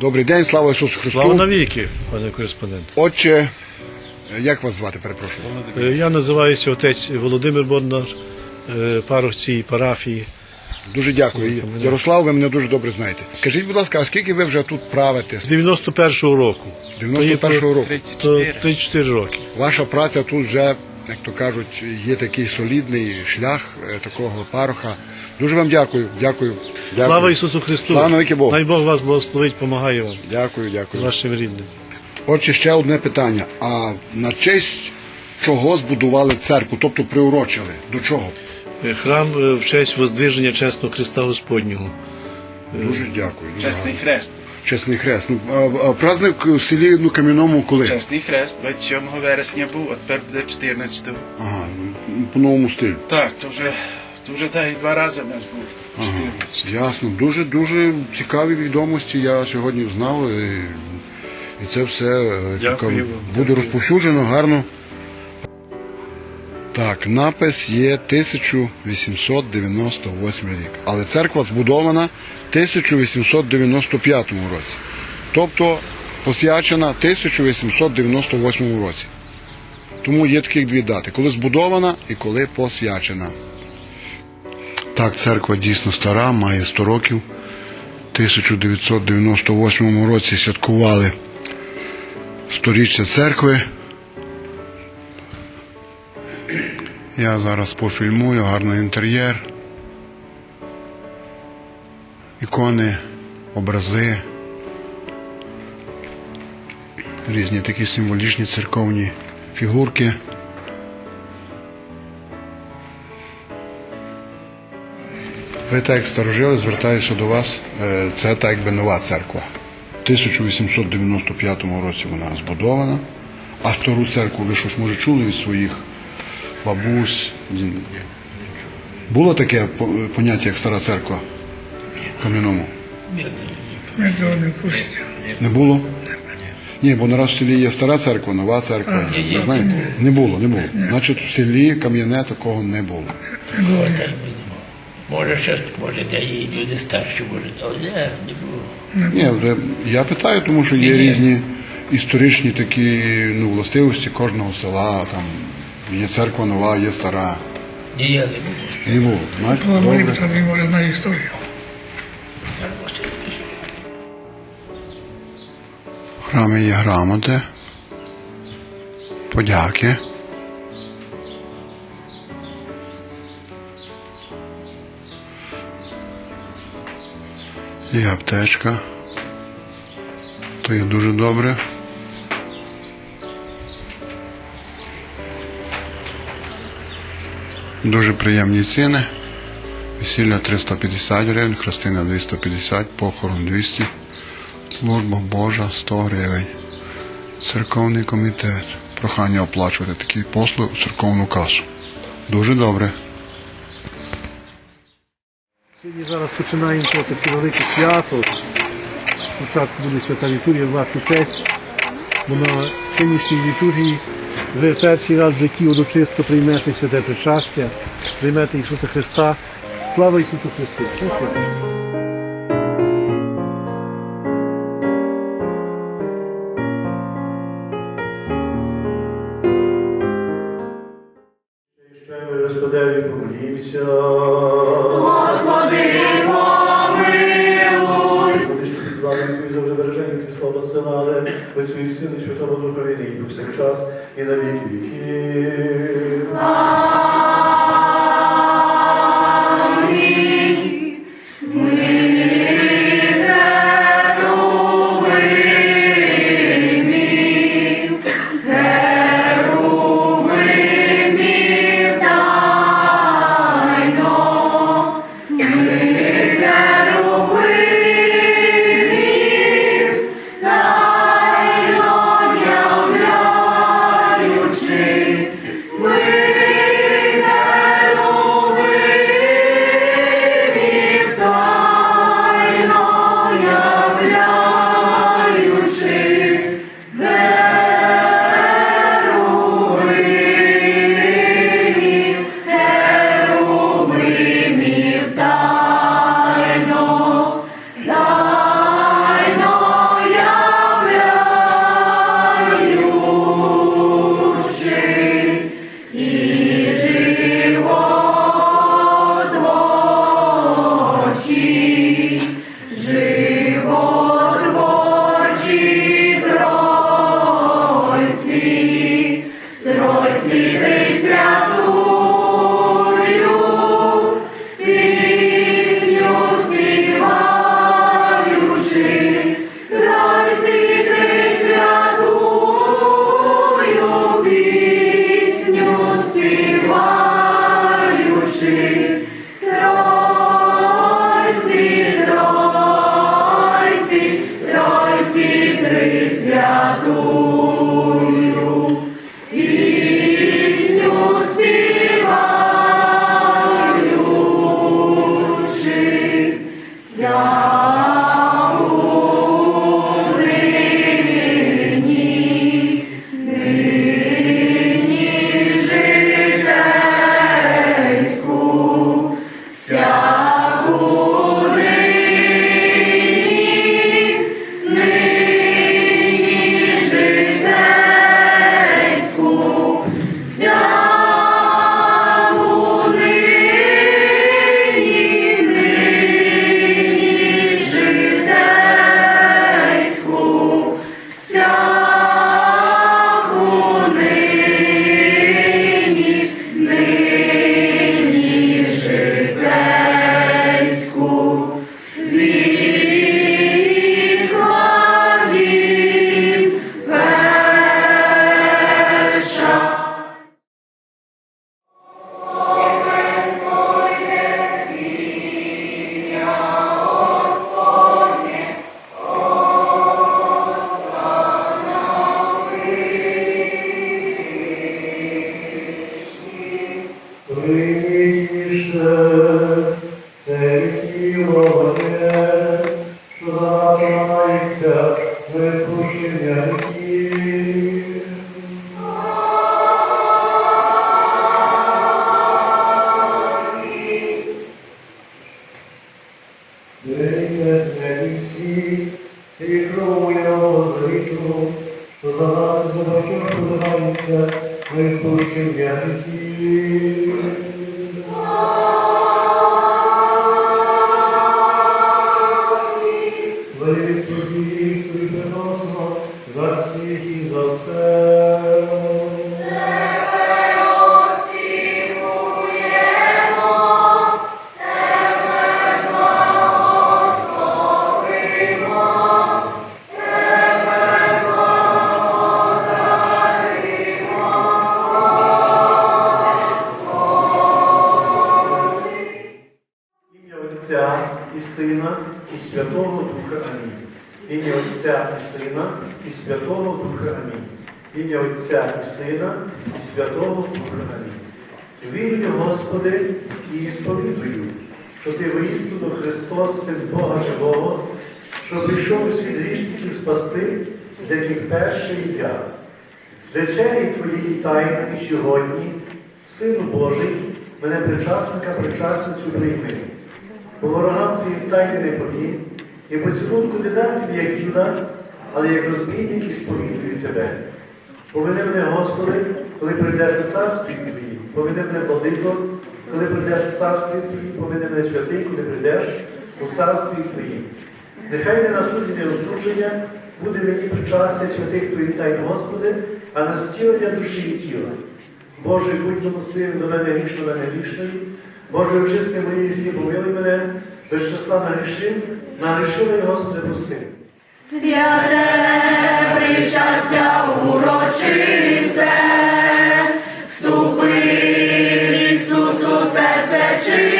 Добрий день, слава Ісусу Христу. Слава навіки, пане кореспондент. Отче, як вас звати, перепрошую? Е, Я називаюся отець Володимир Бондар, е, парох цієї парафії. Дуже дякую. Ярослав, ви мене дуже добре знаєте. Скажіть, будь ласка, а скільки ви вже тут правите? З 91-го року. З 91-го року. То 34 роки. Ваша праця тут вже, як то кажуть, є такий солідний шлях е, такого пароха. Дуже вам дякую. Дякую. Дякую. Слава Ісусу Христу! Слава навіки Богу. Най Бог вас благословить, помагає вам, Дякую, дякую. вашим рідним. Отже, ще одне питання. А на честь чого збудували церкву, тобто приурочили? До чого? Е, Храм е, в честь воздвиження чесного Христа Господнього. Дуже дякую. Чесний хрест. Чесний хрест. Ну, а, а праздник в селі ну, Кам'яному коли? Чесний хрест 27 вересня був, а тепер буде 14. Ага, ну, по новому стилю. Так, то вже, то вже так і два рази в нас був. 14. Ясно. Дуже дуже цікаві відомості я сьогодні знав. І, і це все е, Дякую вам. буде розповсюджено гарно. Так, напис є 1898 рік. Але церква збудована в 1895 році. Тобто посвячена 1898 році. Тому є таких дві дати: коли збудована і коли посвячена. Так, церква дійсно стара, має 100 років. В 1998 році святкували сторіччя церкви. Я зараз пофільмую, гарний інтер'єр. Ікони, образи. Різні такі символічні церковні фігурки. Ви так як старожили, звертаюся до вас. Е, Це так якби нова церква. В 1895 році вона збудована. А стару церкву ви щось може чули від своїх бабусь? Було таке поняття, як стара церква в Кам'яному? Ми цього не. Не було? Ні, бо нараз в селі є стара церква, нова церква. Ви знаєте? Не було, не було. Значить, в селі Кам'яне такого не було. Може, ще може, де є люди старші, може, але не, не було. Ні, вже я питаю, тому що є різні історичні такі ну, властивості кожного села. Там є церква нова, є стара. Ні, я не було. Не було. знаєш? Павло Марій Добре. Петрович може знає історію. В храмі є грамоти, подяки. Є аптечка. То є дуже добре. Дуже приємні ціни. Весілля 350 гривень, хрестина 250, похорон 200. Служба Божа 100 гривень. Церковний комітет. Прохання оплачувати такі послуги у церковну касу. Дуже добре. Сьогодні зараз починаємо таке велике свято. Спочатку буде свята літургія в вашу честь. Бо на сьогоднішній літургії ви перший раз в житті урочисто приймете святе причастя, приймете Ісуса Христа. Слава Ісусу Христу! Слава Отцю і Сину, і Святого Духа нині і повсякчас, і на віки віків. Святого Духа Амінь. Ім'я Отця і Сина, і Святого Духа Амінь. Ім'я Отця і Сина, і Святого Духа Амінь. Вірю, Господи, і сповідую, що Ти воістину Христос, Син Бога Живого, що прийшов у світ грішників спасти, з яких перший я. Вечері Твоїй тайни і сьогодні, Сину Божий, мене причасника, причасницю прийми. По ворогам цієї тайни не подій, і поцілунку не дам тобі, як юда, але як розбійник і сповідую тебе. Поведи мене, Господи, коли прийдеш у царстві Твої, поведи мене, Владико, коли прийдеш у царстві Твої, поведи мене святий, коли прийдеш у царстві Твої. Нехай не на суді осудження буде мені причастя святих Твоїх тайн, Господи, а на зцілення душі і тіла. Боже, будь милостивим до мене грішно, мене грішної. Боже, очисти мої гріхи, помилуй мене, без числа на гріші, на Господи, пусти. Святе причастя урочисте, ступи Ісусу серце чи.